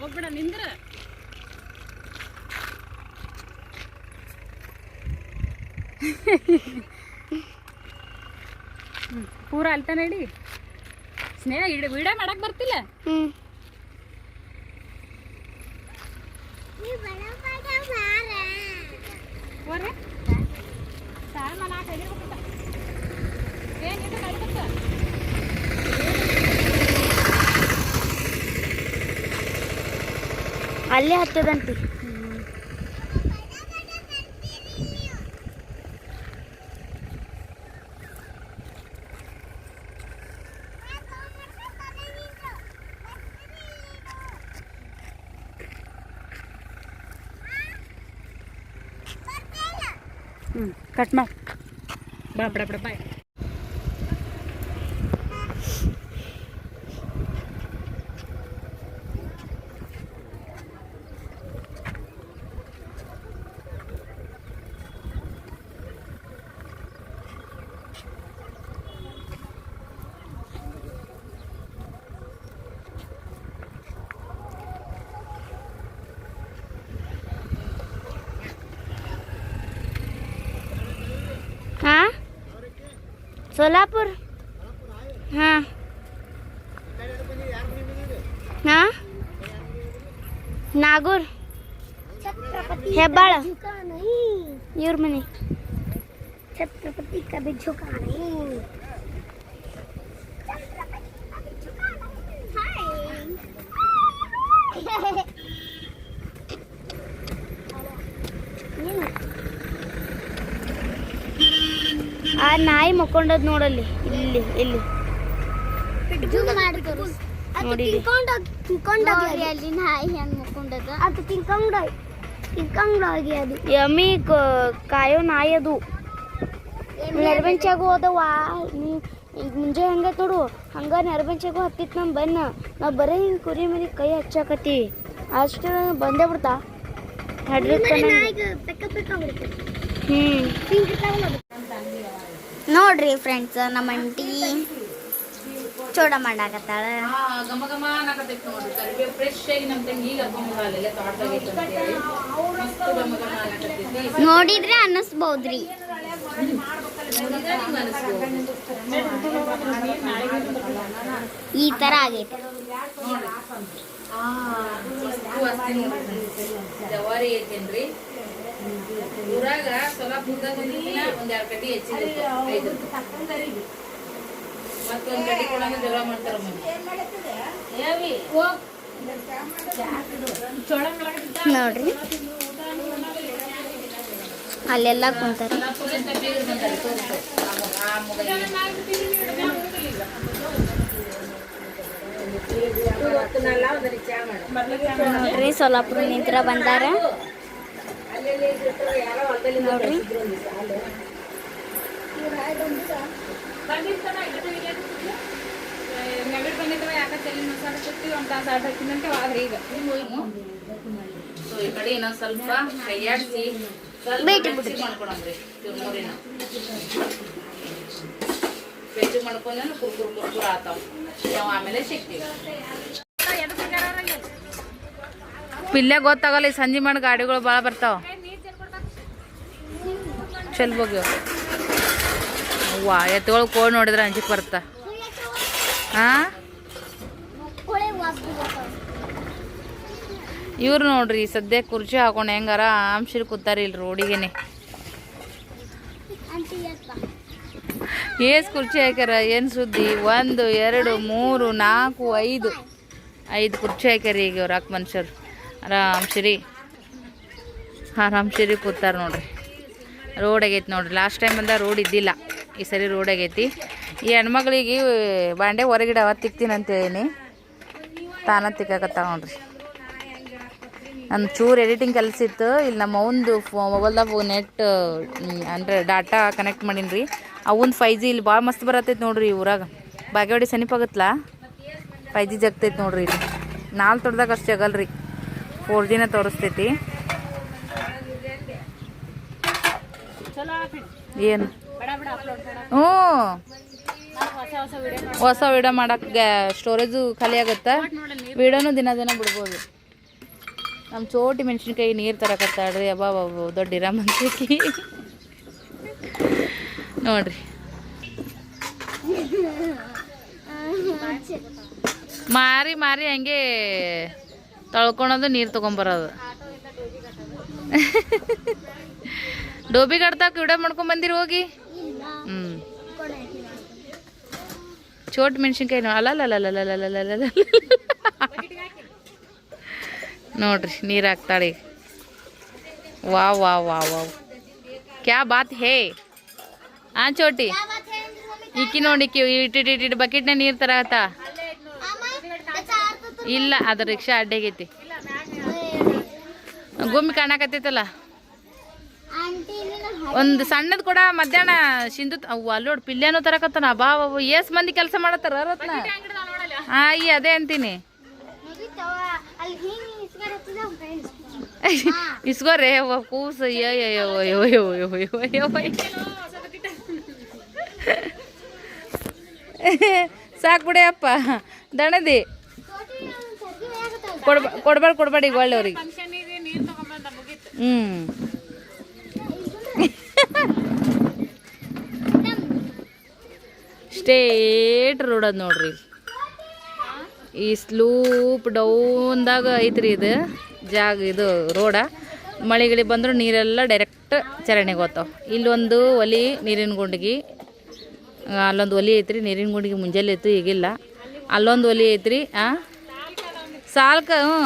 ಹೋಗ್ಬೇಡ ನಿಂದ್ರ ಪೂರ ಅಲ್ತಾನಡಿ ಸ್ನೇಹ ಇಡ ವಿಡಿಯೋ ಮಾಡಕ್ ಬರ್ತಿಲ್ಲ? ಹ್ಮ್. ಅಲ್ಲೇ ಹತ್ತದಂತಿ. ಹ್ಞೂ ಕಟ್ ಮಾಡಿ. ಬಾ ಬಡ ಬಡ ಬಾಯ್ ಹಾ ಸೋಲಾಪುರ್ ಹಾ ಹಾ ನಾಗೂರ್ ಹೆಬ್ಬಾಳ ಇವ್ರ ಮನೆ ಛತ್ರಪತಿ ಕಬಿ ಝುಕಾನೆ ಆ ನಾಯಿ ಮಕ್ಕೊಂಡದ್ ನೋಡಲ್ಲಿ ಇಲ್ಲಿ ಇಲ್ಲಿ. ನೋಡಿ. ಯಮ್ಮಿ ಕಾಯೋ ನಾಯಿ ಅದು. ನೆರಬೆಂಚಾಗು ಅದಾವ ನೀ ಈಗ ಮುಂಜಾನೆ ಹಂಗ ನೋಡು ಹಂಗ ನೆರಬೆಂಚಾಗು ಹತ್ತಿತ್ತು ನಮ್ ಬನ್ನ ನಾವು ಬರೀ ಹಿಂಗ್ ಕುರಿ ಮೇಲೆ ಕೈ ಹಚ್ಚಾಕತಿ ಅಷ್ಟು ಬಂದೇ ಬಿಡ್ತಾ. ಹಡ್ರಿ ಹ್ಮ್. ನೋಡ್ರಿ ಫ್ರೆಂಡ್ಸ್ ನಮ್ಮ ಅಂಟಿ ಚೋಡ ಮಾಡಾಕತ್ತಾಳ. ಗಮ ಗಮ ಅನ್ನಕತ್ತೈತಿ ನೋಡ್ರಿ. ಕರಿಬೇವು ಫ್ರೆಶ್ ಆಗಿ ನಮ್ಮ ತಂಗಿ ಈಗ ಹರ್ಕೊಂಬಲ್ಲ ತೋಟದಾಗ ಐತೆ ಅಂತೇಳಿ ಮಸ್ತ್ ಗಮ ಗಮ ಅನ್ನಕತ್ತೈತಿ. ನೋಡಿದ್ರೆ ಅನ್ನಿಸ್ಬೋದ್ರಿ. ಈ ತರ ಆಗೈತೆ. ಜವಾರಿ ಐತೇನ್ರಿ? ಊರಾಗ ಒಂದ್ ಎರಡ್ ಮತ್ತೊಂದ್ ಕೊಡಂಗ ಜಗಳ ಮಾಡ್ತಾರ ನೋಡ್ರಿ. ಅಲ್ಲೆಲ್ಲ ಕುಂತಾರೆ. ನೋಡ್ರಿ ಸೊಲ್ಲಾಪುರ ನಿಂತ್ರ ಬಂದಾರ. ನೋಡ್ರಿ ನೆಗಡಿ ಈಗ ಸ್ವಲ್ಪ ಸ್ವಲ್ಪ ನಾವು ಆಮೇಲೆ ಗೊತ್ತಾಗಲ್ಲ ಈ ಸಂಜೆ ಮಾಡಿ ಗಾಡಿಗಳು ಭಾಳ ಬರ್ತಾವ. ಚಲ್ ಹೋಗ್ಯವ ಅವ್ವ ಎತ್ತುಗಳು ಕೋಡ್ ನೋಡಿದ್ರೆ ಅಂಜಿಕ್ ಬರ್ತ ಹಾ ಇವ್ರು ನೋಡ್ರಿ ಸದ್ಯ ಕುರ್ಚಿ ಹಾಕೊಂಡು ಹೆಂಗಾರ ಆಮ್ಶಿರ್ ಕೂತಾರ ಇಲ್ಲಿ ರೋಡಿಗೆನೆ ಏಸ್ ಕುರ್ಚಿ ಹಾಕ್ಯಾರ? ಏನು ಸುದ್ದಿ? ಒಂದು, ಎರಡು, ಮೂರು, ನಾಲ್ಕು, ಐದು. ಐದು ಕುರ್ಚಿ ಹಾಕ್ಯಾರ ಈಗ ಅವ್ರು ಹಾಕಿ ಮನುಷ್ಯರು. ಆರಾಮ್ ಸಿರಿ ಆರಾಮ್ ಸಿರಿ ಕೂತಾರ ನೋಡ್ರಿ. ರೋಡ್ ಆಗೈತಿ ನೋಡ್ರಿ. ಲಾಸ್ಟ್ ಟೈಮ್ ಬಂದ ರೋಡ್ ಇದ್ದಿಲ್ಲ. ಈ ಸರಿ ರೋಡ್ ಆಗೈತಿ ಈ ಹೆಣ್ಮಗಳಿಗೆ ಬಾಂಡೆ ಹೊರಗಿಡ ತಿಕ್ತೀನಿ ಅಂತ ಹೇಳೀನಿ. ತಾನ ತಿಕ್ಕಾಕತ್ತಾವ ನೋಡ್ರಿ. ನನ್ನ ಚೂರು ಎಡಿಟಿಂಗ್ ಕೆಲಸ ಇತ್ತು. ಇಲ್ಲಿ ನಮ್ಮ ಅವಂದು ಮೊಬೈಲ್ದಾಗ ನೆಟ್ ಅಂದರೆ ಡಾಟಾ ಕನೆಕ್ಟ್ ಮಾಡೀನಿ ರೀ ಅವನ್ ಫೈ ಜಿ ಇಲ್ಲಿ ಭಾಳ ಮಸ್ತ್ ಬರತೈತೆ ನೋಡ್ರಿ ಊರಾಗ. ಬಾಗೇವಾಡಿ ಸಮೀಪ ಆಗತ್ತಲ್ಲ ಫೈ ಜಿ ಜಗ್ತೈತೆ ನೋಡ್ರಿ ಇಲ್ಲಿ. ನಾಲ್ಕು ತೊಡ್ದಾಗ ಅಷ್ಟು ಜಗಲ್ರಿ ಫೋರ್ ಜಿನೇ ತೋರಿಸ್ತೈತಿ. ಏನು? ಹ್ಞೂ. ಹೊಸ ವಿಡಿಯೋ ಮಾಡಕ್ಕೆ ಸ್ಟೋರೇಜು ಖಾಲಿ ಆಗುತ್ತೆ. ವಿಡಿಯೋನು ದಿನ ದಿನ ಬಿಡ್ಬೋದು. ನಮ್ಮ ಚೋಟಿ ಮೆಣಸಿನ್ಕಾಯಿ ನೀರು ತರಕತ್ತಾಳ್ರಿ ಅಬ್ಬಾ ಬಾಬು ದೊಡ್ಡ ಇರಾಮ್ ಮನ್ಸಿಕಿ ನೋಡ್ರಿ. ಮಾರಿ ಮಾರಿ ಹಂಗೆ ತೊಳ್ಕೊಳೋದು ನೀರು ತೊಗೊಂಬರೋದು. ಡೋಬಿ ಕಡ್ತಾ ಕಿಡ ಮಾಡ್ಕೊಂಡ್ ಬಂದಿರಿ ಹೋಗಿ? ಹ್ಮ್. ಚೋಟ್ ಮೆಣಸಿನ್ಕಾಯಿ ಅಲ್ಲ ನೋಡ್ರಿ ನೀರು ಹಾಕ್ತಾಳೆ. ವಾ ವಾವ್ ವಾ ವಾವ್ ವಾವ್. ಕ್ಯಾ ಬಾತ್ ಹೇ? ಆ ಚೋಟಿ? ಇಕ್ಕಿ ನೋಡಿ ಈಕಿ ಇಟ್ಟು ಇಟ್ಟು ಬಕೆಟ್ನ ನೀರು ತರತ್ತ ಇಲ್ಲ ಅದು ರಿಕ್ಷಾ ಅಡ್ಡಾಗೈತಿ. ಗುಮ್ಮಿ ಕಾಣಕತ್ತೈತಲ್ಲ? ಒಂದು ಸಣ್ಣದ್ ಕೂಡ ಮಧ್ಯಾಹ್ನ ಸಿಂಧು ಅವು ಅಲ್ಲೋಡ್ ಪಿಲ್ಯಾನು ತರಕತ್ತಾನ. ಬಾ ಬಾಬು ಎಸ್ ಮಂದಿ ಕೆಲಸ ಮಾಡತ್ತಾರ ರತ್ನ? ಹಾ ಈ ಅದೇ ಅಂತೀನಿ. ಇಸ್ಕೋರಿ ಕೂಸ ಸಾಕು ಬಿಡಿ ಅಪ್ಪ. ದಣದಿ. ಕೊಡ್ಬ ಕೊಡ್ಬೇಡ ಕೊಡ್ಬೇಡಿ ಈಗ ಒಳ್ಳೆಯವ್ರಿಗೆ. ಹ್ಞೂ ಸ್ಟೇಟ್ ರೋಡ್ ಅದ ನೋಡ್ರಿ. ಈ ಸ್ಲೂಪ್ ಡೌನ್ದಾಗ ಐತ್ರಿ ಇದು. ಜಾಗ ಇದು ರೋಡ. ಮಳೆ ಬಂದರೂ ನೀರೆಲ್ಲ ಡೈರೆಕ್ಟ್ ಚರಣಿಗೆ ಹೋಗ್ತಾವೆ. ಇಲ್ಲೊಂದು ಒಲಿ ನೀರಿನ ಗುಂಡಿಗೆ ಅಲ್ಲೊಂದು ಒಲಿ ಐತ್ರಿ. ನೀರಿನ ಗುಂಡಿಗೆ ಮುಂಜಾನೆ ಇತ್ತು ಈಗಿಲ್ಲ. ಅಲ್ಲೊಂದು ಒಲಿ ಐತ್ರಿ ಹಾಂ ಸಾಲ್ಕ, ಹ್ಞೂ.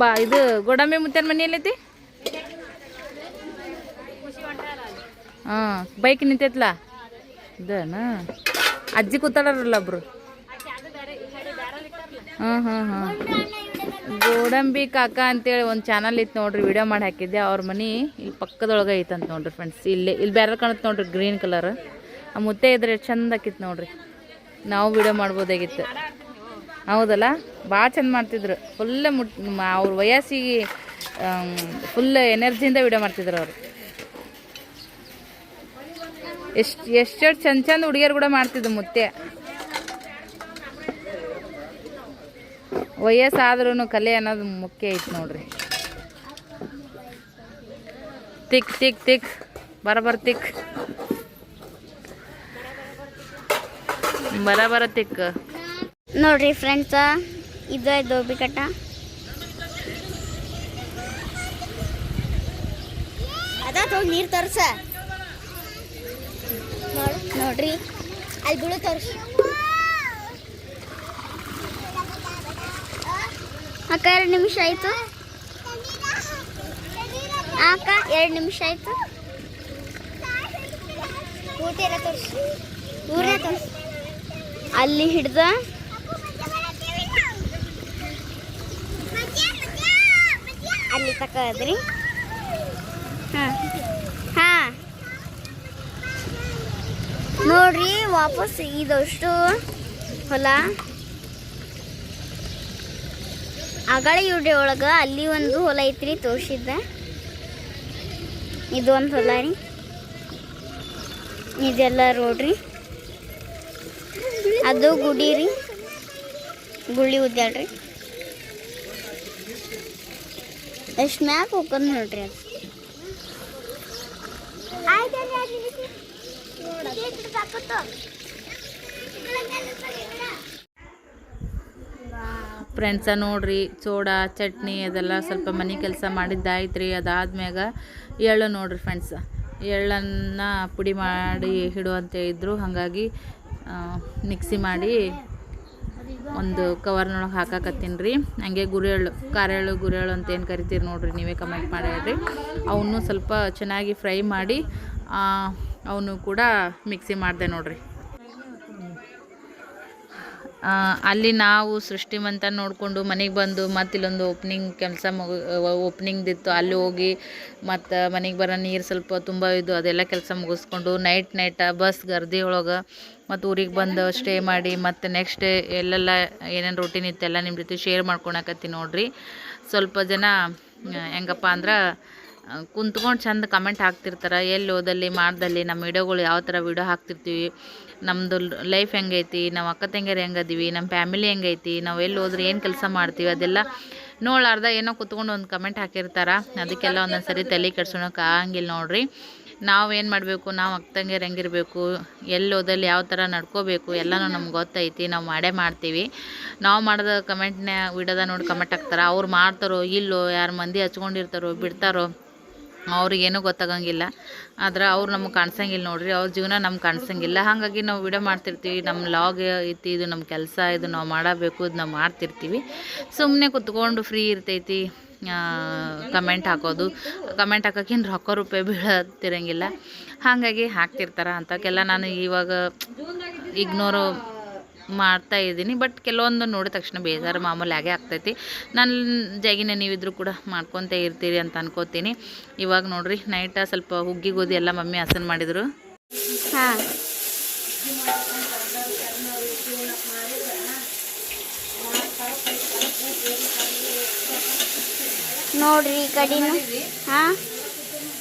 ಬಾ, ಇದು ಗೋಡಂಬಿ ಮುತ್ತೇನ ಮನೆ ಎಲ್ಲೈತಿ ಹಾಂ ಬೈಕ್ ನಿಂತೈತ್ಲ? ಇದನ? ಅಜ್ಜಿ ಕೂತಾಡಲ್ಲ ಒಬ್ರು. ಹಾಂ ಹಾಂ ಹಾಂ. ಗೋಡಂಬಿ ಕಾಕ ಅಂತೇಳಿ ಒಂದು ಚಾನಲ್ ಇತ್ತು ನೋಡ್ರಿ ವಿಡಿಯೋ ಮಾಡಿ ಹಾಕಿದ್ದೆ. ಅವ್ರ ಮನೆ ಇಲ್ಲಿ ಪಕ್ಕದೊಳಗೆ ಐತಂತ ನೋಡ್ರಿ ಫ್ರೆಂಡ್ಸ್ ಇಲ್ಲಿ ಇಲ್ಲಿ ಬೇರೆ ಕಾಣುತ್ತೆ ನೋಡ್ರಿ ಗ್ರೀನ್ ಕಲರ್ ಆ ಮುತ್ತೆ ಇದ್ರೆ ಚಂದ ಆಕಿತ್ತು ನೋಡ್ರಿ. ನಾವು ವಿಡಿಯೋ ಮಾಡ್ಬೋದಾಗಿತ್ತು. ಹೌದಲ್ಲ? ಭಾಳ ಚಂದ ಮಾಡ್ತಿದ್ರು. ಫುಲ್ ಮುಟ್ ಅವ್ರ ವಯಸ್ಸಿಗೆ ಫುಲ್ ಎನರ್ಜಿಯಿಂದ ವಿಡಿಯೋ ಮಾಡ್ತಿದ್ರು ಅವರು. ಎಷ್ಟು ಎಷ್ಟೆಷ್ಟು ಚಂದ ಚಂದ ಹುಡುಗಿಯರು ಕೂಡ ಮಾಡ್ತಿದ್ದು ಮುತ್ತೆ. ವಯಸ್ಸಾದ್ರೂ ಕಲೆ ಅನ್ನೋದು ಮುಖ್ಯ ಐತೆ ನೋಡ್ರಿ. ತಿಕ್ ತಿಕ್ ತಿಕ್. ಬರಬರ ತಿಕ್. ಬರಬರ ತಿಕ್. ನೋಡ್ರಿ ಫ್ರೆಂಡ್ಸ ಇದು ದೋಬಿ ಕಟ್ಟ. ಅದ ನೀರು ತೋರ್ಸ. ನೋಡ್ರಿ. ಅಲ್ಲಿ ಬಿಡು ತೋರ್ಸ. ಅಕ್ಕ, ಎರಡು ನಿಮಿಷ ಆಯ್ತು. ಅಕ್ಕ, ಎರಡು ನಿಮಿಷ ಆಯ್ತು. ಊಟ ತೋರ್ಸಿ. ಅಲ್ಲಿ ಹಿಡ್ದ. ಅಲ್ಲಿ ತಕ ಅದ್ರಿ ಹಾಂ ಹಾಂ. ನೋಡ್ರಿ ವಾಪಸ್ ಇದಷ್ಟು ಹೊಲ. ಅಗಳ ವಿಡಿಯೋ ಒಳಗೆ ಅಲ್ಲಿ ಒಂದು ಹೊಲ ಐತ್ರಿ ತೋರಿಸಿದ್ದೆ. ಇದು ಒಂದು ಹೊಲ ರೀ. ಇದೆಲ್ಲ ರೋಡ್ರಿ ಅದು ಗುಡಿ ರೀ. ಗುಳಿ ಉದ್ಯಾಳ್ರಿ ಎಷ್ಟು ಮ್ಯಾಕ್ ಹೋಗ್ಕೊಂಡ್ ನೋಡ್ರಿ ಅದು. ಫ್ರೆಂಡ್ಸ ನೋಡ್ರಿ ಸೋಡಾ ಚಟ್ನಿ ಅದೆಲ್ಲ ಸ್ವಲ್ಪ ಮನೆ ಕೆಲಸ ಮಾಡಿದ್ದಾಯ್ತು ಅದಾದ್ಮ್ಯಾಗ ಎಳ್ಳು ನೋಡ್ರಿ ಫ್ರೆಂಡ್ಸ. ಎಳ್ಳನ್ನು ಪುಡಿ ಮಾಡಿ ಹಿಡು ಅಂತ ಹೇಳಿದ್ರು ಹಾಗಾಗಿ ಮಿಕ್ಸಿ ಮಾಡಿ ಒಂದು ಕವರ್ನೊಳಗೆ ಹಾಕಾಕತ್ತೀನಿ ರೀ ಹಂಗೆ ಗುರೆಳ್ಳು, ಕಾರೆಳ್ಳು, ಗುರೆಳ್ಳು ಅಂತ ಏನು ಕರಿತೀರಿ ನೋಡ್ರಿ, ನೀವೇ ಕಮೆಂಟ್ ಮಾಡಿ ಹೇಳ್ರಿ ಅವನ್ನೂ ಸ್ವಲ್ಪ ಚೆನ್ನಾಗಿ ಫ್ರೈ ಮಾಡಿ ಅವನು ಕೂಡ ಮಿಕ್ಸಿ ಮಾಡಿದೆ ನೋಡ್ರಿ. ಅಲ್ಲಿ ನಾವು ಸೃಷ್ಟಿಮಂತ ನೋಡಿಕೊಂಡು ಮನೆಗೆ ಬಂದು ಮತ್ತು ಇಲ್ಲೊಂದು ಓಪ್ನಿಂಗ್ ಕೆಲಸ ಮುಗ ಓಪ್ನಿಂಗ್ದಿತ್ತು ಅಲ್ಲಿ ಹೋಗಿ ಮತ್ತು ಮನೆಗೆ ಬರೋ ನೀರು ಸ್ವಲ್ಪ ತುಂಬ ಇದು ಅದೆಲ್ಲ ಕೆಲಸ ಮುಗಿಸ್ಕೊಂಡು ನೈಟ್ ನೈಟ ಬಸ್ ಗರ್ದಿ ಒಳಗೆ ಮತ್ತು ಊರಿಗೆ ಬಂದು ಸ್ಟೇ ಮಾಡಿ ಮತ್ತು ನೆಕ್ಸ್ಟ್ ಎಲ್ಲೆಲ್ಲ ಏನೇನು ರೂಟೀನ್ ಇತ್ತೆಲ್ಲ ನಿಮ್ಮ ಜೊತೆ ಶೇರ್ ಮಾಡ್ಕೊಳಕತ್ತೀನಿ ನೋಡಿರಿ. ಸ್ವಲ್ಪ ಜನ ಹೆಂಗಪ್ಪ ಅಂದ್ರೆ ಕುಂತ್ಕೊಂಡು ಚಂದ ಕಮೆಂಟ್ ಹಾಕ್ತಿರ್ತಾರೆ. ಎಲ್ಲಿ ಓದಲ್ಲಿ, ಮಾಡ್ದಲ್ಲಿ, ನಮ್ಮ ವಿಡಿಯೋಗಳು ಯಾವ ಥರ ವಿಡಿಯೋ ಹಾಕ್ತಿರ್ತೀವಿ? ನಮ್ಮದು ಲೈಫ್ ಹೆಂಗೈತಿ? ನಾವು ಅಕ್ಕ ತಂಗಿಯರು ಹೆಂಗದೀವಿ? ನಮ್ಮ ಫ್ಯಾಮಿಲಿ ಹೆಂಗೈತಿ? ನಾವು ಎಲ್ಲಿ ಹೋದ್ರೆ ಏನು ಕೆಲಸ ಮಾಡ್ತೀವಿ? ಅದೆಲ್ಲ ನೋಡ್ಲಾರ್ದ ಏನೋ ಕುತ್ಕೊಂಡು ಒಂದು ಕಮೆಂಟ್ ಹಾಕಿರ್ತಾರೆ. ಅದಕ್ಕೆಲ್ಲ ಒಂದೊಂದು ಸರಿ ತಲೆ ಕೆಡ್ಸೋಣಕ್ಕೆ ಆಗಂಗಿಲ್ಲ ನೋಡ್ರಿ. ನಾವು ಏನು ಮಾಡಬೇಕು? ನಾವು ಅಕ್ಕ ತಂಗಿಯರು ಹೆಂಗಿರಬೇಕು? ಎಲ್ಲಿ ಹೋದಲ್ಲಿ ಯಾವ ಥರ ನಡ್ಕೋಬೇಕು? ಎಲ್ಲನೂ ನಮ್ಗೆ ಗೊತ್ತೈತಿ. ನಾವು ಮಾಡೇ ಮಾಡ್ತೀವಿ. ನಾವು ಮಾಡಿದ ಕಮೆಂಟ್ನ ವಿಡೋದ ನೋಡಿ ಕಮೆಂಟ್ ಹಾಕ್ತಾರೆ. ಅವ್ರು ಮಾಡ್ತಾರೋ, ಇಲ್ಲೋ, ಯಾರು ಮಂದಿ ಹಚ್ಕೊಂಡಿರ್ತಾರೋ, ಬಿಡ್ತಾರೋ ಅವ್ರಿಗೇನೂ ಗೊತ್ತಾಗಂಗಿಲ್ಲ. ಆದ್ರೆ ಅವ್ರು ನಮಗೆ ಕಾಣಿಸಂಗಿಲ್ಲ ನೋಡ್ರಿ, ಅವ್ರ ಜೀವನ ನಮ್ಗೆ ಕಾಣಿಸಂಗಿಲ್ಲ. ಹಾಗಾಗಿ ನಾವು ವಿಡಿಯೋ ಮಾಡ್ತಿರ್ತೀವಿ ನಮ್ಮ ಲಾಗ್ ಐತಿ, ಇದು ನಮ್ಮ ಕೆಲಸ, ಇದು ನಾವು ಮಾಡಬೇಕು ಇದು ನಾವು ಮಾಡ್ತಿರ್ತೀವಿ. ಸುಮ್ಮನೆ ಕುತ್ಕೊಂಡು ಫ್ರೀ ಇರ್ತೈತಿ ಕಮೆಂಟ್ ಹಾಕೋದು. ಕಮೆಂಟ್ ಹಾಕೋಕ್ಕೇನು ರೊಕ್ಕ ರೂಪಾಯಿ ಬೀಳತ್ತಿರಂಗಿಲ್ಲ. ಹಾಗಾಗಿ ಹಾಕ್ತಿರ್ತಾರೆ ಅಂತಕ್ಕೆಲ್ಲ ನಾನು ಇವಾಗ ಇಗ್ನೋರು ಮಾಡ್ತಾ ಇದ್ದೀನಿ. ಬಟ್ ಕೆಲವೊಂದು ನೋಡಿದ ತಕ್ಷಣ ಬೇಜಾರು ಮಾಮೂಲಿ ಆಗೇ ಆಗ್ತೈತಿ. ನನ್ನ ಜಗಿನ ನೀವಿದ್ರು ಕೂಡ ಮಾಡ್ಕೊತ ಇರ್ತೀರಿ ಅಂತ ಅನ್ಕೋತೀನಿ. ಇವಾಗ ನೋಡ್ರಿ ನೈಟ ಸ್ವಲ್ಪ ಹುಗ್ಗಿ ಗೋಧಿ ಎಲ್ಲ ಮಮ್ಮಿ ಹಸನ್ ಮಾಡಿದರು. ಹಾ. ನೋಡ್ರಿ ಈ ಕಡೆನು. ಹಾ.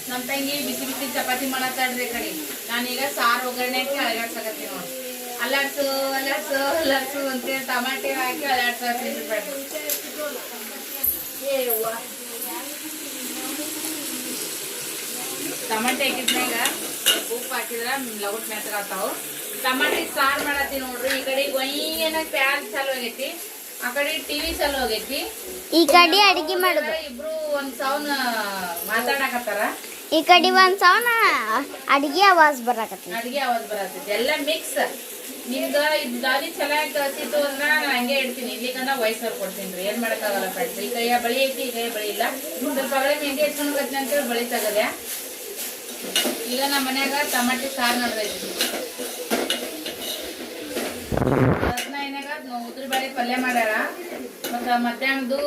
ನಮ್ಮ ತಂಗಿ ಬಿಸಿ ಬಿಸಿ ಚಪಾತಿ ಮಾಡತ್ತಾಡ್ರಿ ಕಡೆ. ನಾನೀಗ ಸಾರು ಒಗ್ಗರಣೆಗೆ ಅಳಗಾಡ್ಸಕತ್ತೀನಿ ನೋಡಿ ಅಲ್ಲಾಡ್ಸು ಅಲ್ಲಾಡ್ಸು ಅಲ್ಲಾಡ್ಸು ಅಂತೇಳಿ ಟಮಾಟೆ ಹಾಕಿ ಅಲ್ಲಾಡ್ಸಕತ್ತೀನಿ ಟಮಾಟೆ ಹಾಕಿದ್ಮ್ಯಾಗ ಉಪ್ಪು ಹಾಕಿದ್ರ ಲಗುಟ್ ಮೆತ್ತಗಾತಾವು ಟಮಾಟಿ ಸಾರು ಮಾಡತ್ತಿ ನೋಡ್ರಿ ಈ ಕಡೆ ಒಯ್ಯನ ಪ್ಯಾನ್ ಚಾಲು ಆಗೈತಿ ಆ ಕಡೆ ಟಿವಿ ಚಾಲು ಆಗೈತಿ. ಈ ಕಡೆ ಅಡಿಗೆ ಮಾಡೋದು. ಇಬ್ರು ಒಂದ್ ಸೌನ್ ಮಾತಾಡಕತ್ತಾರ. ಈ ಕಡೆ ಒಂದ್ ಸೌನ ಅಡಿಗೆ ಆವಾಜ್ ಬರಾಕತ್ತಿ ಅಡಿಗೆ ಆವಾಜ್ ಬರತ್ತೈತಿ ಎಲ್ಲ ಮಿಕ್ಸ್ ನಿಮ್ಗ ಇದು ದಾರಿ ಚೆನ್ನಾಗಿ ಕಳ್ಸಿತ್ತು ಅಂದ್ರ ನಾನು ಹಂಗೆ ಇಡ್ತೀನಿ. ಇಲ್ಲಿಗಂದ ವಯಸ್ಸವ್ರು ಕೊಡ್ತೀನಿ ರೀ. ಏನ್ ಮಾಡಕ್ಕಾಗಲ್ಲ ಫ್ರೆಂಡ್ಸ್ ಈ ಕೈಯ ಬಳಿ ಐತಿ, ಈ ಕೈಯ ಬಳಿ ಇಲ್ಲ. ಸ್ವಲ್ಪ ಹೆಂಗೆ ಮೆಹಂದಿ ಬರ್ತೀನಿ ಅಂತೇಳಿ ಬಳಿ ತಗದೆ. ಈಗ ನಮ್ಮ ಮನ್ಯಾಗ ಟಮಾಟಿ ಸಾರು ನಡೆದೈತಿ. ರತ್ನ ಏನಾಗ ಉದ್ರಿ ಬೇಳೆ ಪಲ್ಯ ಮಾಡ್ಯಾರ. ಮತ್ತ ಮಧ್ಯಾಹ್ನದು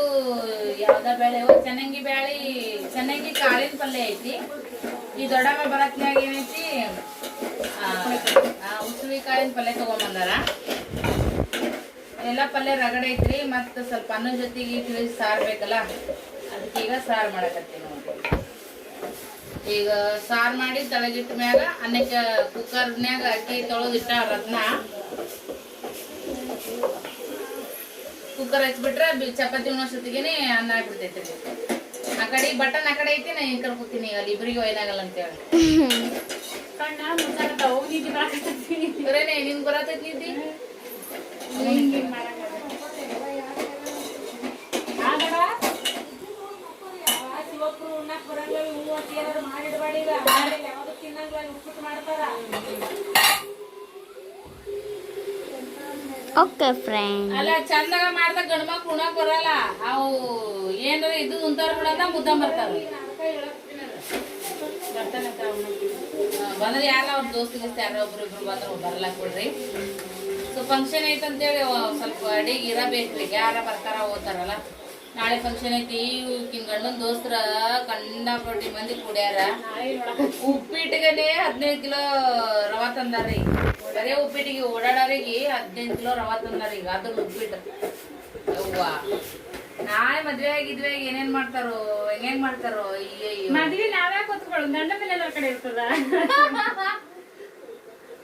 ಯಾವ್ದ ಬೇಳೆ ಚೆನ್ನಂಗಿ ಬ್ಯಾಳಿ ಚೆನ್ನಂಗಿ ಕಾಳಿನ ಪಲ್ಯ ಐತಿ. ಈ ದೊಡ್ಡಮ್ಮ ಬರತ್ನಾಗ ಏನೈತಿ? ಉಸುಳಿ ಕಾಳಿನ ಪಲ್ಯ ತಗೊಂಬಂದಾರ? ಎಲ್ಲ ಪಲ್ಯ ರಗಡೆ ಐತ್ರಿ, ಮತ್ತೆ ಸ್ವಲ್ಪ ಅನ್ನದ ಜೊತೆಗೆ ತಿಳಿಸಿ ಸಾರು ಬೇಕಲ್ಲ? ಅದಕ್ಕೆ ಈಗ ಸಾರು ಮಾಡಕತ್ತೀನಿ ನೋಡಿ ಈಗ ಸಾರು ಮಾಡಿ ತಳಗಿಟ್ಟ ಮ್ಯಾಗ ಅನ್ನಕ್ಕೆ ಕುಕ್ಕರ್ನ್ಯಾಗ ಅಕ್ಕಿ ತೊಳೆದಿಟ್ಟ ರತ್ನ ಕುಕ್ಕರ್ ಹಚ್ಬಿಟ್ರೆ ಚಪಾತಿ ಉಣ್ಣೋಷ್ಟೊತ್ತಿಗೆ ಅನ್ನ ಆಗ್ಬಿಡ್ತೈತಿ ಆ ಕಡೆ ಬಟನ್ ಆ ಕಡೆ ಐತಿ, ನಾ ಈ ಕಡೆ ಕೂತೀನಿ ಅಲ್ಲಿ ಇಬ್ರಿಗೆ ಒಯ್ದಾಗಲ್ಲ ಅಂತೇಳಿ. ಬರೇನೆ ನಿನ್ ಬರತೈತಿ ಮಾಡ್ತಾರ. ಓಕೆ ಫ್ರೆಂಡ್ ಅಲ್ಲ ಚಂದಾಗ ಮಾಡ್ದಾಗ ಗಂಡ್ಮಕ್ಳು ಉಣಕ್ ಬರಲ್ಲ. ಅವು ಏನಾರ ಇದು ಉಂತಾರ ಬಿಡಂದ ಮುದ್ದ ಬರ್ತಾವ ಬಂದ್ರೆ ಯಾರ ಅವ್ರ ದೋಸ್ತಿಗಿಸ್ತ ಯಾರೋ ಒಬ್ರು ಇಬ್ರು ಬಂದ್ರೆ ಬರ್ಲಾಕ್ ಬಿಡ್ರಿ ಸೊ ಫಂಕ್ಷನ್ ಐತೆ ಸ್ವಲ್ಪ ಅಡಿಗೆ ಇರಬೇಕ್ರಿ ಯಾರ ಬರ್ತಾರ ಓದ್ತಾರಲ್ಲ. ನಾಳೆ ಫಂಕ್ಷನ್ ಐತಿ. ಈಕಿನ್ ಗಂಡನ ದೋಸ್ತರ ಕಂಡಾಪಟ್ಟಿ ಮಂದಿ ಕುಡ್ಯಾರ. ಉಪ್ಪಿಟ್ಟಿಗೆ ಹದಿನೈದು ಕಿಲೋ ರವಾ ತಂದಾರಿ ಬರೇ ಉಪ್ಪಿಟ್ಟಿಗೆ ಓಡಾಡೋರಿಗೆ ಹದಿನೈದು ಕಿಲೋ ರವಾ ತಂದಾರ ಈಗ ಅದ್ರ ಉಪ್ಪಿಟ್ಟು. ಅವ್ವ ನಾಳೆ ಮದ್ವೆ ಆಗಿದ್ವೆ ಏನೇನ್ ಮಾಡ್ತಾರೋ ಹೆಂಗೇನ್ ಮಾಡ್ತಾರೋ ಮದ್ವೆ ನಾವೇ ಕೂತ್ಕೊಳ್ಳು ಗಂಡ ಮೇಲೆ ಎಲ್ಲರ ಕಡೆ ಇರ್ತದ?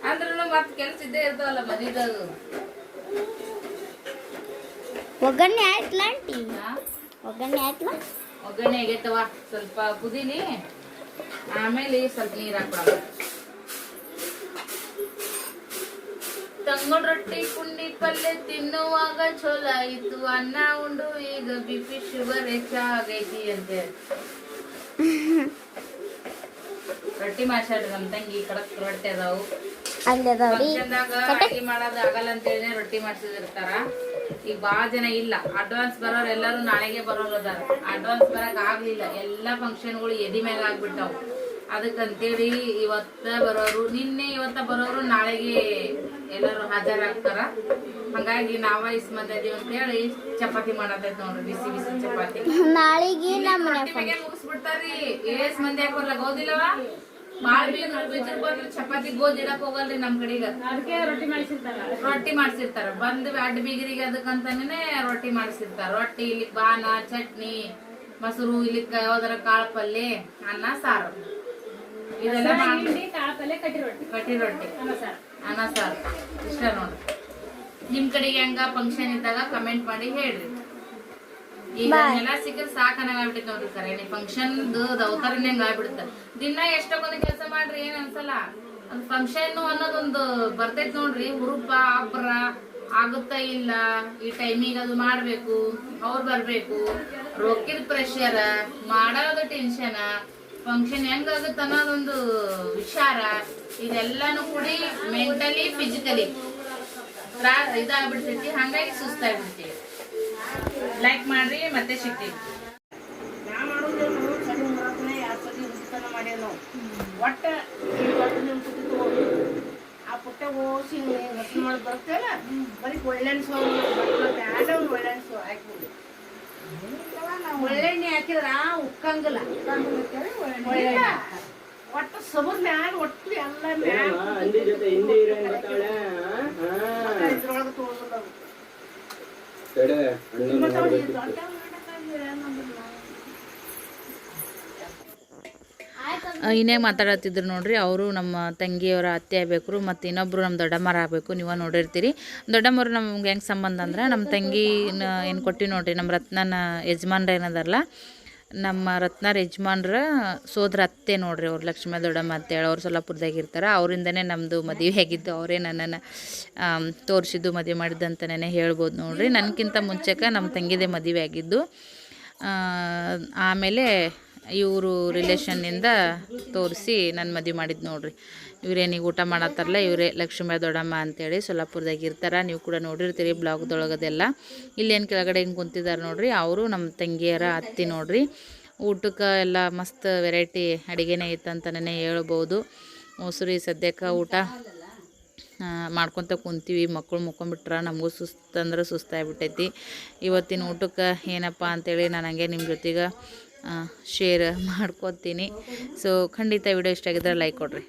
ಅಂದ್ರೂ ಮತ್ ಕೆಲ್ಸ ಇದ್ದೇ ಇರ್ತಾವಲ್ಲ ಮದ್ವಿದಾಗ ಒಗ್ಗರಣೆ ಆಯ್ತಲ್ಲ ಆಂಟಿ? ಒಗ್ಗರಣೆ ಆಯ್ತಲ್ಲ? ಒಗ್ಗರಣೆ ಆಗೈತವ ಸ್ವಲ್ಪ ಕುದೀನಿ ಆಮೇಲೆ ಸ್ವಲ್ಪ ನೀರ್ ಹಾಕ್ಬಿಡೋಣ ತಂಗೋಡ್ ರೊಟ್ಟಿ ಪುಂಡಿ ಪಲ್ಯ ತಿನ್ನುವಾಗ ಚೋಲ ಆಯ್ತು ಅನ್ನ ಉಂಡು ಈಗ ಬಿ ಪಿ ಶುಗರ್ ಹೆಚ್ಚಾಗೈತಿ ಅಂತ ರೊಟ್ಟಿ ಮಾಡ್ಸಾಡ್ರಿ ನಮ್ ತಂಗಿ ಕಡಕ್ ರೊಟ್ಟಿ ಅದಾವು. ಅಡ್ಗೆ ಮಾಡೋದು ಆಗಲ್ಲ ಅಂತೇಳಿ ರೊಟ್ಟಿ ಮಾಡ್ಸಿದಿರ್ತಾರ. ಈಗ ಬಾಳ ಜನ ಇಲ್ಲ. ಅಡ್ವಾನ್ಸ್ ಬರೋರ್ ಎಲ್ಲರೂ ನಾಳೆಗೆ ಬರೋರು ಅದಾರ. ಅಡ್ವಾನ್ಸ್ ಬರಕ್ ಆಗ್ಲಿಲ್ಲ. ಎಲ್ಲಾ ಫಂಕ್ಷನ್ಗಳು ಎದಿ ಮ್ಯಾಗ ಆಗ್ಬಿಟ್ಟಾವ್. ಅದಕ್ಕಂತೇಳಿ ಇವತ್ತ ಬರೋರು ನಿನ್ನೆ ಇವತ್ತ ಬರೋರು ನಾಳೆಗೆ ಎಲ್ಲರೂ ಹಾಜರಾಗ್ತಾರ. ಹಂಗಾಗಿ ನಾವ ಇಸ್ ಅಂತ ಅಂತೇಳಿ ಚಪಾತಿ ಮಾಡತೈತ್ ನೋಡ್ರಿ ಬಿಸಿ ಬಿಸಿ ಚಪಾತಿ. ನಾಳೆಗೆ ನಮ್ಮ ಮುಗಿಸ್ಬಿಡ್ತಾರ್ರಿ. ಏಸ್ ಮಂದಿ ಬಾಳ್ ಬೀಜರ್ ಬಂದ್ರೆ ಚಪಾತಿ ಗೋಧಿ ಇಡಕ್ ಹೋಗಲ್ರಿ ನಮ್ ಕಡೆಗ. ಅದಕ್ಕೆ ರೊಟ್ಟಿ ಮಾಡಿಸಿರ್ತಾರ. ರೊಟ್ಟಿ ಮಾಡ್ಸಿರ್ತಾರ. ಬಂದ್ ಅಡ್ಡ ಬಿಗಿರಿಗೆ ಅದಕ್ಕಂತಾನೆ ರೊಟ್ಟಿ ಮಾಡ್ಸಿರ್ತಾರ. ರೊಟ್ಟಿ ಇಲ್ಲಿ ಬಾನ ಚಟ್ನಿ ಮೊಸರು ಇಲ್ಲಿ ಯಾವ್ದಾರ ಕಾಳು ಪಲ್ಯ ಅನ್ನ ಸಾರು. ಇದೆಲ್ಲ ಮಾಡಿ ಹಿಂಡಿ ಕಾಳ ಕಟ್ಟಿ ರೊಟ್ಟಿ. ಕಟ್ಟಿ ರೊಟ್ಟಿ. ಅನ್ನ ಸಾರು. ಇಷ್ಟ ನೋಡ್ರಿ ನಿಮ್ ಕಡೆಗೆ ಹೆಂಗ ಫಂಕ್ಷನ್ ಇದ್ದಾಗ ಕಮೆಂಟ್ ಮಾಡಿ ಹೇಳ್ರಿ. ಈಗ ಎಲ್ಲ ಸಿಕ್ಕದ್ ಸಾಕನಾಗ ಆಗ್ಬಿಟ್ಟೈತಿ ನೋಡ್ರಿ ಸರ್. ಏನಿ ಫಂಕ್ಷನ್ ದವತಾರನೇ ಹಂಗ ಆಗ್ಬಿಡುತ್ತ. ದಿನ ಎಷ್ಟೊಂದು ಕೆಲಸ ಮಾಡ್ರಿ ಏನ್ ಅನ್ಸಲ್ಲ. ಅದು ಫಂಕ್ಷನ್ ಅನ್ನೋದೊಂದು ಬರ್ತೈತ್ ನೋಡ್ರಿ. ಹುರುಪ ಅಬ್ರ ಆಗುತ್ತಾ ಇಲ್ಲ ಈ ಟೈಮಿಗೆ ಅದು ಮಾಡ್ಬೇಕು ಅವ್ರು ಬರ್ಬೇಕು. ರೊಕ್ಕಿದ ಪ್ರೆಷರ್ ಮಾಡೋದು ಟೆನ್ಷನ್ ಫಂಕ್ಷನ್ ಹೆಂಗಾಗುತ್ತೆ ಅನ್ನೋದೊಂದು ವಿಚಾರ, ಇದೆಲ್ಲಾನು ಕೂಡಿ ಮೆಂಟಲಿ ಫಿಸಿಕಲಿ ಇದಾಗ್ಬಿಡ್ತೈತಿ. ಹಂಗಾಗಿ ಸುಸ್ತಾಗ್ಬಿಡ್ತೀವಿ ಲೈಕ್ ಮಾಡ್ರಿ, ಮತ್ತೆ ಸಿಗ್ತೀವಿ. ಪುಟ್ಟಿ ಆ ಪುಟ್ಟ ಓಸಿ ಬರ್ತೇಲ್ಲ ಬರೀ ಒಳ್ಳೆ ಒಂದು ಒಳ್ಳೆಣ್ಸು ಹಾಕ್ಬಿಡು. ಒಳ್ಳೆಣ್ಣೆ ಹಾಕಿದ್ರ ಉಕ್ಕಂಗಿಲ್ಲ. ಒಟ್ಟು ಸಬರ್ ಮ್ಯಾಲ ಒಟ್ಟು ಎಲ್ಲ ಮ್ಯಾಲ ಅಂದಿ ಜೊತೆ ಹಿಂದಿ ಹೀರೋಯಿನ್ ಬರ್ತಾಳೆ ಇದ್ರೊಳಗೆ ತೊಗೊಳೋದು ತಡೆ ಅಣ್ಣನ ಮತ್ತೆ ಅವ್ರಿಗೆ ನೋಡ್ಬೇಕು. ದೊಡ್ಡ ಮಾಡಕ್ಕಾಗಿಲ್ಲ ಏನಂದ್ರೆ ಇನ್ನೇ ಮಾತಾಡತ್ತಿದ್ರು ನೋಡ್ರಿ, ಅವರು ನಮ್ಮ ತಂಗಿಯವರ ಅತ್ತೆ ಆಗ್ಬೇಕು ಮತ್ತು ಇನ್ನೊಬ್ಬರು ನಮ್ಮ ದೊಡ್ಡಮ್ಮರ ಆಗಬೇಕು, ನೀವು ನೋಡಿರ್ತೀರಿ. ದೊಡ್ಡಮ್ಮರು ನಮ್ಗೆ ಹೆಂಗೆ ಸಂಬಂಧ ಅಂದ್ರೆ, ನಮ್ಮ ತಂಗಿ ಏನು ಕೊಟ್ಟಿವಿ ನೋಡ್ರಿ, ನಮ್ಮ ರತ್ನನ ಯಜಮಾನ್ರ ಏನದಲ್ಲ ನಮ್ಮ ರತ್ನರ ಯಜಮಾನ್ರ ಸೋದ್ರ ಅತ್ತೆ ನೋಡ್ರಿ ಅವ್ರು, ಲಕ್ಷ್ಮೀ ದೊಡ್ಡಮ್ಮ ಅಂತೇಳಿ ಅವ್ರು ಸೊಲ್ಲಾಪುರದಾಗ ಇರ್ತಾರೆ, ಅವರಿಂದನೇ ನಮ್ಮದು ಮದುವೆ ಆಗಿದ್ದು, ಅವರೇ ನನ್ನನ್ನು ತೋರಿಸಿದ್ದು, ಮದುವೆ ಮಾಡಿದ್ದಂತನೇ ಹೇಳ್ಬೋದು ನೋಡ್ರಿ. ನನಗಿಂತ ಮುಂಚೆಕ ನಮ್ಮ ತಂಗಿದೇ ಮದುವೆ ಆಗಿದ್ದು ಆಮೇಲೆ ಇವರು ರಿಲೇಷನ್ನಿಂದ ತೋರಿಸಿ ನನ್ನ ಮದುವೆ ಮಾಡಿದ್ದು ನೋಡ್ರಿ. ಈಗ ಊಟ ಮಾಡತ್ತಾರಲ್ಲ, ಇವರೇ ಲಕ್ಷ್ಮೀ ದೊಡ್ಡಮ್ಮ ಅಂತೇಳಿ ಸೊಲ್ಲಾಪುರದಾಗ ಇರ್ತಾರೆ. ನೀವು ಕೂಡ ನೋಡಿರ್ತೀರಿ ಬ್ಲಾಗ್ದೊಳಗದೆಲ್ಲ. ಇಲ್ಲೇನು ಕೆಳಗಡೆ ಹಿಂಗೆ ಕುಂತಿದ್ದಾರೆ ನೋಡ್ರಿ, ಅವರು ನಮ್ಮ ತಂಗಿಯರ ಅತ್ತಿ ನೋಡ್ರಿ. ಊಟಕ್ಕೆ ಎಲ್ಲ ಮಸ್ತ್ ವೆರೈಟಿ ಅಡುಗೆನೇ ಇತ್ತಂತನೇ ಹೇಳ್ಬೋದು. ಮೊಸರು ಸದ್ಯಕ್ಕೆ ಊಟ ಮಾಡ್ಕೊತ ಕುಂತೀವಿ. ಮಕ್ಕಳು ಮುಕ್ಕೊಂಬಿಟ್ರ ನಮಗೂ ಸುಸ್ತು ಅಂದ್ರೆ ಸುಸ್ತಾಗ್ಬಿಟ್ಟೈತಿ ಇವತ್ತಿನ ಊಟಕ್ಕೆ ಏನಪ್ಪ ಅಂತೇಳಿ ನಾನು ಹಂಗೆ ನಿಮ್ಮ ಜೊತೆಗೆ ಶೇರ್ ಮಾಡ್ಕೊತೀನಿ. ಸೊ ಖಂಡಿತ ವಿಡಿಯೋ ಇಷ್ಟ ಆಗಿದ್ರೆ ಲೈಕ್ ಕೊಡ್ರಿ.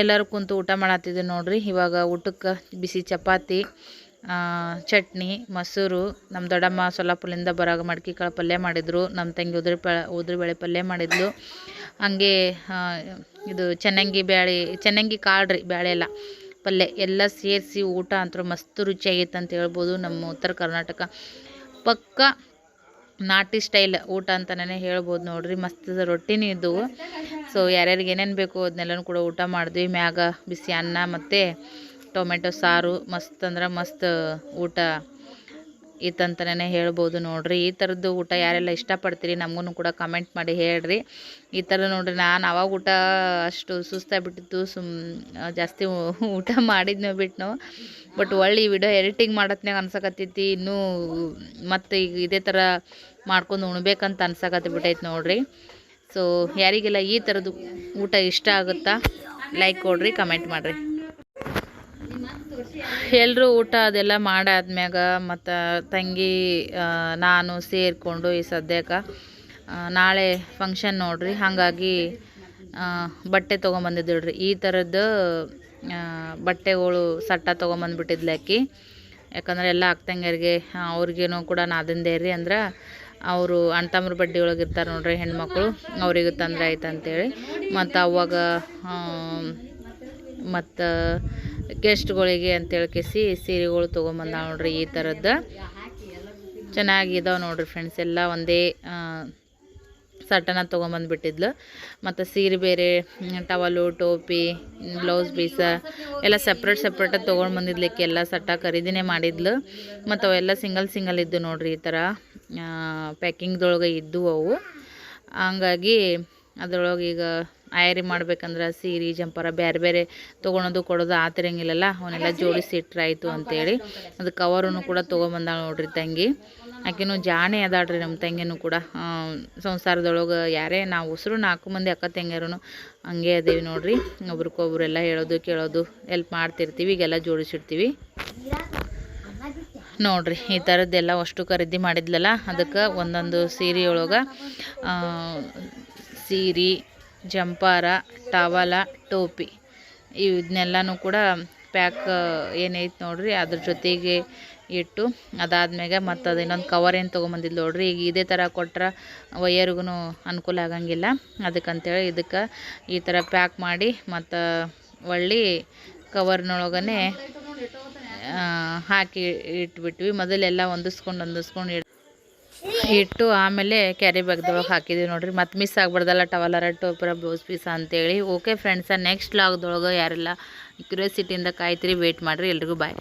ಎಲ್ಲರೂ ಕುಂತು ಊಟ ಮಾಡತ್ತಿದ್ದೀವಿ ನೋಡ್ರಿ. ಇವಾಗ ಊಟಕ್ಕೆ ಬಿಸಿ ಚಪಾತಿ ಚಟ್ನಿ, ಮೊಸರು, ನಮ್ಮ ದೊಡ್ಡಮ್ಮ ಸೊಲ್ಲಾಪುರಿಂದ ಬರಾಗ ಮಡ್ಕಿ ಕಾಳು ಪಲ್ಯ ಮಾಡಿದರು. ನಮ್ಮ ತಂಗಿ ಉದ್ರಿ ಪ ಉದ್ರಿ ಬೇಳೆ ಪಲ್ಯ ಮಾಡಿದ್ಲು. ಹಂಗೆ ಇದು ಚೆನ್ನಂಗಿ ಬ್ಯಾಳೆ, ಚೆನ್ನಂಗಿ ಕಾಳು ರೀ ಬ್ಯಾಳೆ ಎಲ್ಲ. ಪಲ್ಯ ಎಲ್ಲ ಸೇರಿಸಿ ಊಟ ಅಂತೂ ಮಸ್ತ್ ರುಚಿಯಾಗಿತ್ತು ಅಂತ ಹೇಳ್ಬೋದು ನಮ್ಮ ಉತ್ತರ ಕರ್ನಾಟಕ. ಪಕ್ಕ ನಾಟಿ ಸ್ಟೈಲ್ ಊಟ ಅಂತಲೇ ಹೇಳ್ಬೋದು ನೋಡ್ರಿ, ಮಸ್ತ್ ರೊಟ್ಟಿನೂ ಇದ್ದವು ಸೊ ಯಾರ್ಯಾರಿಗೆ ಏನೇನು ಬೇಕು ಅದನ್ನೆಲ್ಲನೂ ಕೂಡ ಊಟ ಮಾಡಿದ್ವಿ. ಮ್ಯಾಗ ಬಿಸಿ ಅನ್ನ ಮತ್ತು ಟೊಮೆಟೊ ಸಾರು, ಮಸ್ತ್ ಅಂದ್ರೆ ಮಸ್ತ್ ಊಟ. ಇತ್ತಂತಲೇ ಹೇಳ್ಬೋದು ನೋಡಿರಿ. ಈ ಥರದ್ದು ಊಟ ಯಾರೆಲ್ಲ ಇಷ್ಟಪಡ್ತೀರಿ ನಮಗೂ ಕೂಡ ಕಮೆಂಟ್ ಮಾಡಿ ಹೇಳ್ರಿ. ಈ ಥರ ನೋಡಿರಿ ನಾನು ಅವಾಗ ಊಟ ಅಷ್ಟು ಸುಸ್ತಾಗ್ಬಿಟ್ಟಿತ್ತು ಸುಮ್ ಜಾಸ್ತಿ ಊಟ ಮಾಡಿದ್ನೋ ಬಿಟ್ಟು ಬಟ್ ಒಳ್ಳೆ ವಿಡಿಯೋ ಎಡಿಟಿಂಗ್ ಮಾಡತ್ನಾಗ ಅನ್ಸಕತ್ತೈತಿ. ಇನ್ನೂ ಮತ್ತು ಈಗ ಇದೇ ಥರ ಮಾಡ್ಕೊಂಡು ಉಣ್ಬೇಕಂತ ಅನ್ಸಕತ್ತಿ ಬಿಟ್ಟೈತೆ ನೋಡಿರಿ. ಸೊ ಯಾರಿಗೆಲ್ಲ ಈ ಥರದ್ದು ಊಟ ಇಷ್ಟ ಆಗುತ್ತಾ ಲೈಕ್ ಕೊಡ್ರಿ ಕಮೆಂಟ್ ಮಾಡಿರಿ. ಎಲ್ಲರೂ ಊಟ ಅದೆಲ್ಲ ಮಾಡಾದ್ಮ್ಯಾಗ ಮತ್ತು ತಂಗಿ ನಾನು ಸೇರಿಕೊಂಡು ಈ ಸದ್ಯಕ್ಕೆ ನಾಳೆ ಫಂಕ್ಷನ್ ನೋಡ್ರಿ. ಹಾಗಾಗಿ ಬಟ್ಟೆ ತೊಗೊಂಬಂದಿದ್ದಳು ರೀ ಈ ಥರದ್ದು ಬಟ್ಟೆಗಳು ಸಟ್ಟ ತೊಗೊಂಬಂದ್ಬಿಟ್ಟಿದ್ಲಾಕಿ ಯಾಕಂದ್ರೆ ಎಲ್ಲ ಅಕ್ತಂಗ್ಯರಿಗೆ ಅವ್ರಿಗೇನು ಕೂಡ ನಾದಿಂದೇ ರೀ ಅಂದ್ರೆ, ಅವರು ಅಣ್ತಮ್ರ ಬಡ್ಡಿ ಒಳಗೆ ಇರ್ತಾರೆ ನೋಡ್ರಿ ಹೆಣ್ಮಕ್ಳು, ಅವ್ರಿಗೆ ತೊಂದರೆ ಆಯ್ತು ಅಂತೇಳಿ ಮತ್ತು ಅವಾಗ ಮತ್ತು ಗೆಸ್ಟ್ಗಳಿಗೆ ಅಂತೇಳಿ ಕೇಸಿ ಸೀರೆಗಳು ತೊಗೊಂಬಂದ ನೋಡ್ರಿ ಈ ಥರದ್ದು ಚೆನ್ನಾಗಿದಾವೆ ನೋಡ್ರಿ ಫ್ರೆಂಡ್ಸ್ ಎಲ್ಲ ಒಂದೇ ಸಟನ ತೊಗೊಂಬಂದ್ಬಿಟ್ಟಿದ್ಲು. ಮತ್ತು ಸೀರೆ ಬೇರೆ, ಟವಲು, ಟೋಪಿ, ಬ್ಲೌಸ್ ಪೀಸ ಎಲ್ಲ ಸಪ್ರೇಟ್ ಸಪ್ರೇಟಾಗಿ ತೊಗೊಂಡು ಬಂದಿದ್ಲಿಕ್ಕೆ ಎಲ್ಲ ಸಟ್ಟ ಖರೀದಿನೇ ಮಾಡಿದ್ಲು. ಮತ್ತು ಅವೆಲ್ಲ ಸಿಂಗಲ್ ಸಿಂಗಲ್ ಇದ್ದು ನೋಡ್ರಿ ಈ ಥರ ಪ್ಯಾಕಿಂಗ್ದೊಳಗೆ ಇದ್ದು ಅವು. ಹಂಗಾಗಿ ಅದರೊಳಗೆ ಈಗ ಆಯರಿ ಮಾಡ್ಬೇಕಂದ್ರೆ ಸೀರೆ, ಜಂಪರ ಬೇರೆ ಬೇರೆ ತೊಗೊಳೋದು ಕೊಡೋದು ಆ ತಿರಂಗಿಲ್ಲಲ್ಲ ಅವನ್ನೆಲ್ಲ ಜೋಡಿಸಿ ಇಟ್ರೆ ಆಯಿತು ಅಂತೇಳಿ. ಅದು ಕವರನ್ನು ಕೂಡ ತೊಗೊಂಬಂದಾಳ ನೋಡ್ರಿ ತಂಗಿ. ಆಕೆನೂ ಜಾಣೆ ಅದಾಳ್ರಿ ನಮ್ಮ ತಂಗಿನೂ ಕೂಡ. ಸಂಸಾರದೊಳಗೆ ಯಾರೇ ನಾವು ಉಸಿರು ನಾಲ್ಕು ಮಂದಿ ಅಕ್ಕ ತಂಗಿಯರೂ ಹಂಗೆ ಅದೇವಿ ನೋಡ್ರಿ. ಒಬ್ರಿಗೊಬ್ರೆಲ್ಲ ಹೇಳೋದು, ಕೇಳೋದು ಎಲ್ಪ್ ಮಾಡ್ತಿರ್ತೀವಿ, ಈಗೆಲ್ಲ ಜೋಡಿಸಿಡ್ತೀವಿ. ನೋಡ್ರಿ, ಈ ಥರದ್ದೆಲ್ಲ ಅಷ್ಟು ಖರೀದಿ ಮಾಡಿದ್ಲಲ್ಲ, ಅದಕ್ಕೆ ಒಂದೊಂದು ಸೀರೆಯೊಳಗೆ ಸೀರೆ ಜಂಪಾರ, ಟವಲ, ಟೋಪಿ. ಇದನ್ನೆಲ್ಲನೂ ಕೂಡ ಪ್ಯಾಕ್, ಏನೈತೆ ನೋಡ್ರಿ, ಅದ್ರ ಜೊತೆಗೆ ಇಟ್ಟು ಅದಾದ್ಮೇಲೆ ಮತ್ತು ಅದು ಇನ್ನೊಂದು ಕವರ್ ಏನು ತೊಗೊಂಬಂದಿದ್ದು ನೋಡ್ರಿ, ಈಗ ಇದೇ ಥರ ಕೊಟ್ರೆ ವಯರ್ಗೂ ಅನುಕೂಲ ಆಗಂಗಿಲ್ಲ. ಅದಕ್ಕಂತೇಳಿ ಇದಕ್ಕೆ ಈ ಥರ ಪ್ಯಾಕ್ ಮಾಡಿ ಮತ್ತು ಹೊಳ್ಳಿ ಕವರ್ನೊಳಗೇ ಹಾಕಿ ಇಟ್ಬಿಟ್ವಿ. ಮೊದಲೆಲ್ಲ ಹೊಂದಿಸ್ಕೊಂಡು ಹೊಂದಿಸ್ಕೊಂಡು ಇಟ್ಟು ಆಮೇಲೆ ಕ್ಯಾರಿ ಬ್ಯಾಗ್ದೊಳಗೆ ಹಾಕಿದ್ದೀವಿ ನೋಡ್ರಿ. ಮತ್ತೆ ಮಿಸ್ ಆಗ್ಬಾರ್ದಲ್ಲ ಟವಲರ ಟೋಪರ ಬ್ಲೌಸ್ ಪೀಸ್ ಅಂತೇಳಿ. ಓಕೆ ಫ್ರೆಂಡ್ಸ ನೆಕ್ಸ್ಟ್ ಲಾಗ್ದೊಳಗೆ ಯಾರೆಲ್ಲ ಕ್ಯೂರಿಯಾಸಿಟಿಯಿಂದ ಕಾಯ್ತಿರಿ ವೇಟ್ ಮಾಡಿರಿ. ಎಲ್ರಿಗೂ ಬಾಯ್